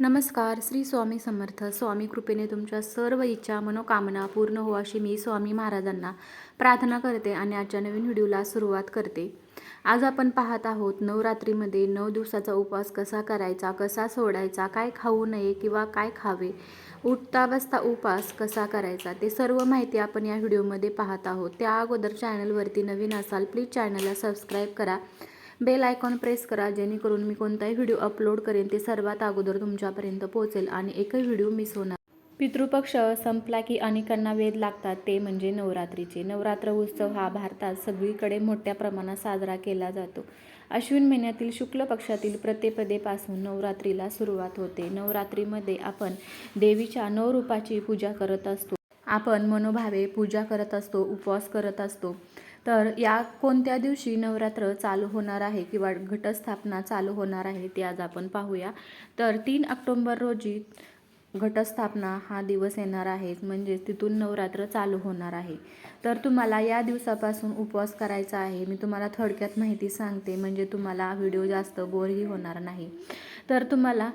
नमस्कार श्री स्वामी समर्थ. स्वामी कृपेने तुमच्या सर्व इच्छा मनोकामना पूर्ण हो अशी मी स्वामी महाराजांना प्रार्थना करते आणि आजच्या नवीन व्हिडिओला सुरुवात करते. आज आपण पाहत आहोत नवरात्रीमध्ये नऊ दिवसाचा उपवास कसा करायचा कसा सोडायचा काय खाऊ नये किंवा काय खावे उठता बसता उपवास कसा करायचा ते सर्व माहिती आपण या व्हिडिओमध्ये पाहत आहोत. त्या अगोदर चॅनलवरती नवीन असाल प्लीज चॅनलला सबस्क्राईब करा. बेल आयकॉन प्रेस करा जेणेकरून मी कोणताही व्हिडिओ अपलोड करेन ते सर्वात अगोदर तुमच्यापर्यंत पोहोचेल आणि एकही व्हिडिओ मिस होणार. पितृपक्ष संपला की अनेकांना वेध लागतात ते म्हणजे नवरात्रीचे. नवरात्र उत्सव हा भारतात सगळीकडे मोठ्या प्रमाणात साजरा केला जातो. अश्विन महिन्यातील शुक्ल पक्षातील प्रतिपदेपासून नवरात्रीला सुरुवात होते. नवरात्रीमध्ये आपण देवीच्या नऊ रूपाची पूजा करत असतो. आपण मनोभावे पूजा करत असतो उपवास करत असतो. तर या कोणत्या दिवशी नवरात्र चालू होणार आहे किंवा घटस्थापना चालू होणार आहे ते आज आपण पाहूया. तर तीन ऑक्टोंबर रोजी घटस्थापना हा दिवस येणार आहे म्हणजेच तिथून नवरात्र चालू होणार आहे. तर तुम्हाला या दिवसापासून उपवास करायचा आहे मी तुम्हाला थोडक्यात माहिती सांगते म्हणजे तुम्हाला व्हिडिओ जास्त बोरही होणार नाही. तर तुम्हाला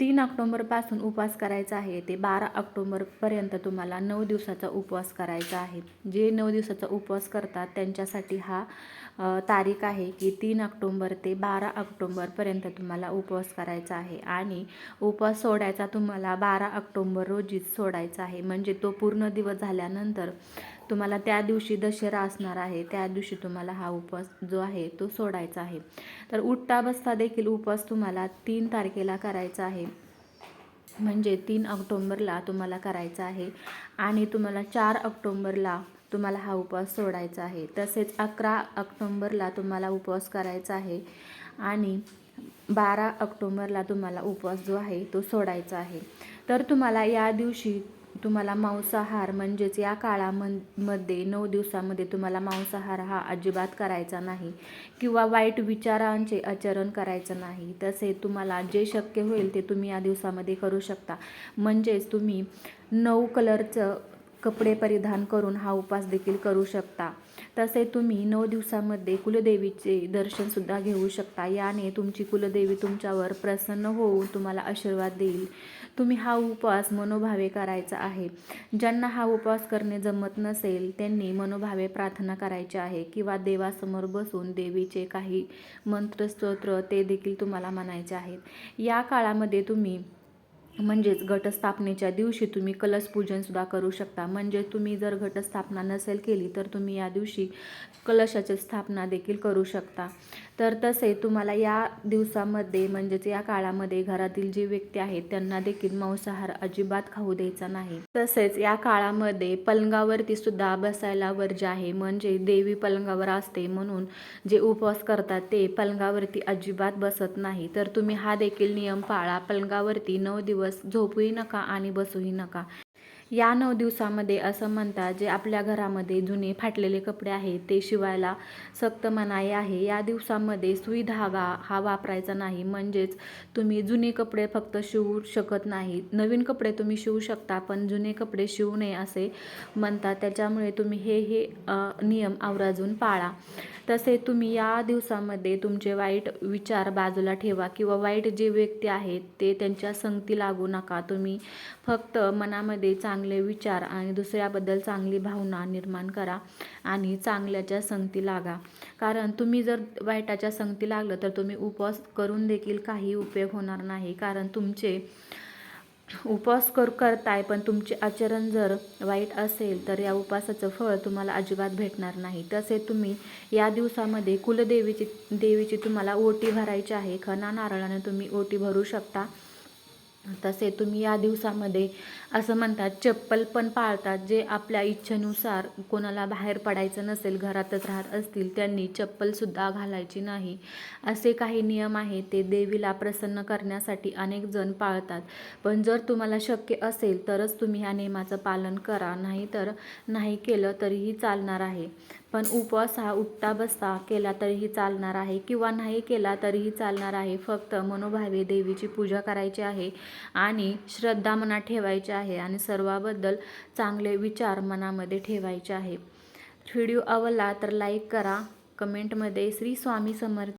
तीन ऑक्टोंबरपासून उपवास करायचा आहे. ते बारा ऑक्टोंबरपर्यंत तुम्हाला नऊ दिवसाचा उपवास करायचा आहे. जे नऊ दिवसाचा उपवास करतात त्यांच्यासाठी हा तारीख आहे की तीन ऑक्टोंबर ते बारा ऑक्टोंबरपर्यंत तुम्हाला उपवास करायचा आहे. आणि उपवास सोडायचा तुम्हाला बारा ऑक्टोंबर रोजीच सोडायचा आहे. म्हणजे तो पूर्ण दिवस झाल्यानंतर तुम्हाला त्या दिवशी दशरा असणार आहे त्या दिवशी तुम्हाला हा उपवास जो आहे तो सोडायचा आहे. तर उठता बसता देखील उपवास तुम्हाला तीन तारखेला करायचा आहे. म्हणजे तीन ऑक्टोंबरला तुम्हाला करायचा आहे आणि तुम्हाला चार ऑक्टोंबरला तुम्हाला हा उपवास सोडायचा आहे. तसेच अकरा ऑक्टोंबरला तुम्हाला उपवास करायचा आहे आणि बारा ऑक्टोंबरला तुम्हाला उपवास जो आहे तो सोडायचा आहे. तर तुम्हाला या दिवशी तुम्हाला मांसाहार म्हणजेच या काळामध्ये नऊ दिवसामध्ये तुम्हाला मांसाहार हा अजिबात करायचा नाही किंवा वाईट विचारांचे आचरण करायचं नाही. तसे तुम्हाला जे शक्य होईल ते तुम्ही या दिवसामध्ये करू शकता. म्हणजेच तुम्ही नऊ कलरचं कपडे परिधान करून हा उपवास देखील करू शकता. तसे तुम्ही नऊ दिवसामध्ये कुलदेवीचे दर्शनसुद्धा घेऊ शकता. याने तुमची कुलदेवी तुमच्यावर प्रसन्न होऊन तुम्हाला आशीर्वाद देईल. तुम्ही हा उपवास मनोभावे करायचा आहे. ज्यांना हा उपवास करणे जमत नसेल त्यांनी मनोभावे प्रार्थना करायची आहे किंवा देवासमोर बसून देवीचे काही मंत्रस्तोत्र ते देखील तुम्हाला म्हणायचे आहेत. या काळामध्ये तुम्ही म्हणजेच घटस्थापनेच्या दिवशी तुम्ही कलश पूजनसुद्धा करू शकता. म्हणजे तुम्ही जर घटस्थापना नसेल केली तर तुम्ही या दिवशी कलशाची स्थापना देखील करू शकता. तर तसे तुम्हाला या दिवसामध्ये म्हणजेच या काळामध्ये घरातील जी व्यक्ती आहेत त्यांना देखील मांसाहार अजिबात खाऊ द्यायचा नाही. तसेच या काळामध्ये पलंगावरती सुद्धा बसायला वर्ज आहे म्हणजे देवी पलंगावर असते म्हणून जे उपवास करतात ते पलंगावरती अजिबात बसत नाही. तर तुम्ही हा देखील नियम पाळा पलंगावरती नऊ दिवस झोपूही नका आणि बसूही नका. या नऊ दिवसामध्ये असं म्हणतात जे आपल्या घरामध्ये जुने फाटलेले कपडे आहेत ते शिवायला सक्त मनाई आहे. या दिवसामध्ये सुई धागा हा वापरायचा नाही. म्हणजेच तुम्ही जुने कपडे फक्त शिवू शकत नाही. नवीन कपडे तुम्ही शिवू शकता पण जुने कपडे शिवू नये असे म्हणतात. त्याच्यामुळे तुम्ही हे हे नियम आवराजून पाळा. तसे तुम्ही या दिवसामध्ये तुमचे वाईट विचार बाजूला ठेवा किंवा वाईट जे व्यक्ती आहेत ते त्यांच्या संगती लागू नका. तुम्ही फक्त मनामध्ये चांग चांगले विचार आणि दुसऱ्याबद्दल चांगली भावना निर्माण करा आणि चांगल्याच्या संगती लागा. कारण तुम्ही जर वाईटाच्या संगती लागलं तर तुम्ही उपवास करून देखील काही उपयोग होणार नाही. कारण तुमचे उपवास कर करताय पण तुमचे आचरण जर वाईट असेल तर या उपवासाचं फळ तुम्हाला अजिबात भेटणार नाही. तसे तुम्ही या दिवसामध्ये कुलदेवीची देवीची तुम्हाला ओटी भरायची आहे. खना नारळाने तुम्ही ओटी भरू शकता. तसे तुम्ही या दिवसामध्ये असं म्हणतात चप्पल पण पाळतात जे आपल्या इच्छेनुसार कोणाला बाहेर पडायचं नसेल घरातच राहत असतील त्यांनी चप्पलसुद्धा घालायची नाही. असे काही नियम आहेत ते देवीला प्रसन्न करण्यासाठी अनेक जण पाळतात. पण जर तुम्हाला शक्य असेल तरच तुम्ही ह्या नियमाचं पालन करा. नाही तर नाही केलं तरीही चालणार आहे. पण उपवास हा उठता बसता केला तरीही चालणार आहे किंवा नाही केला तरीही चालणार आहे. फक्त मनोभावे देवीची पूजा करायची आहे आणि श्रद्धा मनात ठेवायची आहे आणि सर्वाबद्दल चांगले विचार मनामध्ये ठेवायचे आहे. व्हिडिओ आवडला तर लाईक करा. कमेंटमध्ये श्री स्वामी समर्थ